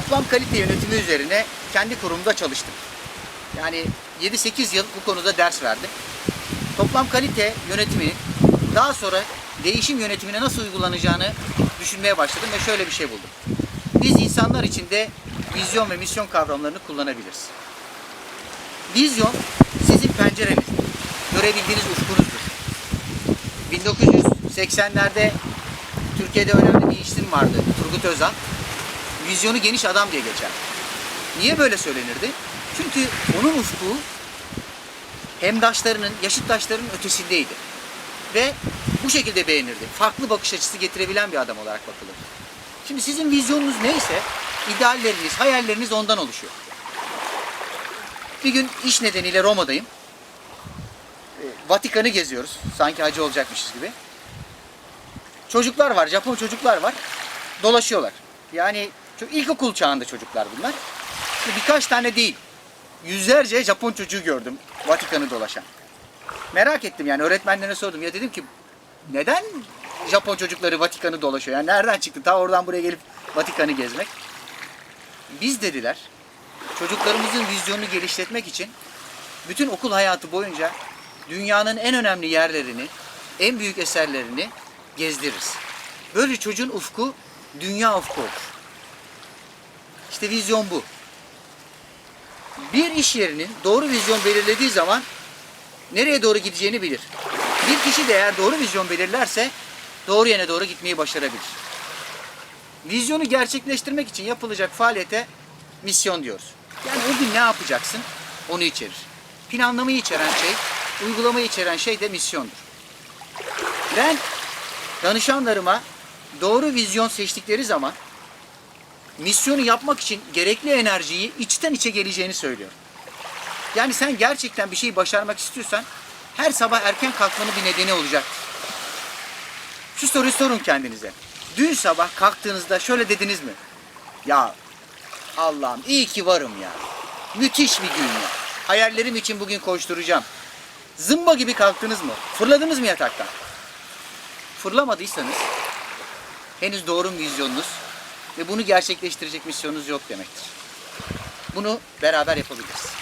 toplam kalite yönetimi üzerine kendi kurumda çalıştım. Yani 7-8 yıl bu konuda ders verdim. Toplam kalite yönetiminin daha sonra değişim yönetimine nasıl uygulanacağını düşünmeye başladım ve şöyle bir şey buldum. Biz insanlar içinde vizyon ve misyon kavramlarını kullanabiliriz. Vizyon sizin pencereniz, görebildiğiniz ufkunuzdur. 1980'lerde Türkiye'de önemli bir isim vardı, Turgut Özal. Vizyonu geniş adam diye geçer. Niye böyle söylenirdi? Çünkü onun ufku hemdaşlarının, yaşıttaşlarının ötesindeydi. Ve bu şekilde beğenirdi. Farklı bakış açısı getirebilen bir adam olarak bakılır. Şimdi sizin vizyonunuz neyse, idealleriniz, hayalleriniz ondan oluşuyor. Bir gün iş nedeniyle Roma'dayım. Ee, Vatikan'ı geziyoruz. Sanki hacı olacakmışız gibi. Çocuklar var, Japon çocuklar var. Dolaşıyorlar. Yani çok ilkokul çağında çocuklar bunlar. Birkaç tane değil. Yüzlerce Japon çocuğu gördüm Vatikan'ı dolaşan. Merak ettim yani öğretmenlerine sordum. Ya dedim ki neden Japon çocukları Vatikan'ı dolaşıyor? Yani nereden çıktı? Ta oradan buraya gelip Vatikan'ı gezmek. Biz dediler çocuklarımızın vizyonunu geliştirmek için bütün okul hayatı boyunca dünyanın en önemli yerlerini, en büyük eserlerini gezdiririz. Böyle çocuğun ufku dünya ufku olur. İşte vizyon bu. Bir iş yerinin doğru vizyon belirlediği zaman nereye doğru gideceğini bilir. Bir kişi de eğer doğru vizyon belirlerse doğru yere doğru gitmeyi başarabilir. Vizyonu gerçekleştirmek için yapılacak faaliyete misyon diyoruz. Yani o gün ne yapacaksın onu içerir. Planlamayı içeren şey, uygulamayı içeren şey de misyondur. Ben danışanlarıma doğru vizyon seçtikleri zaman misyonu yapmak için gerekli enerjiyi içten içe geleceğini söylüyorum. Yani sen gerçekten bir şeyi başarmak istiyorsan her sabah erken kalkmanın bir nedeni olacaktır. Şu soruyu sorun kendinize. Dün sabah kalktığınızda şöyle dediniz mi? Ya Allah'ım iyi ki varım ya. Müthiş bir gün ya. Hayallerim için bugün koşturacağım. Zımba gibi kalktınız mı? Fırladınız mı yataktan? Fırlamadıysanız henüz doğru vizyonunuz ve bunu gerçekleştirecek misyonunuz yok demektir. Bunu beraber yapabiliriz.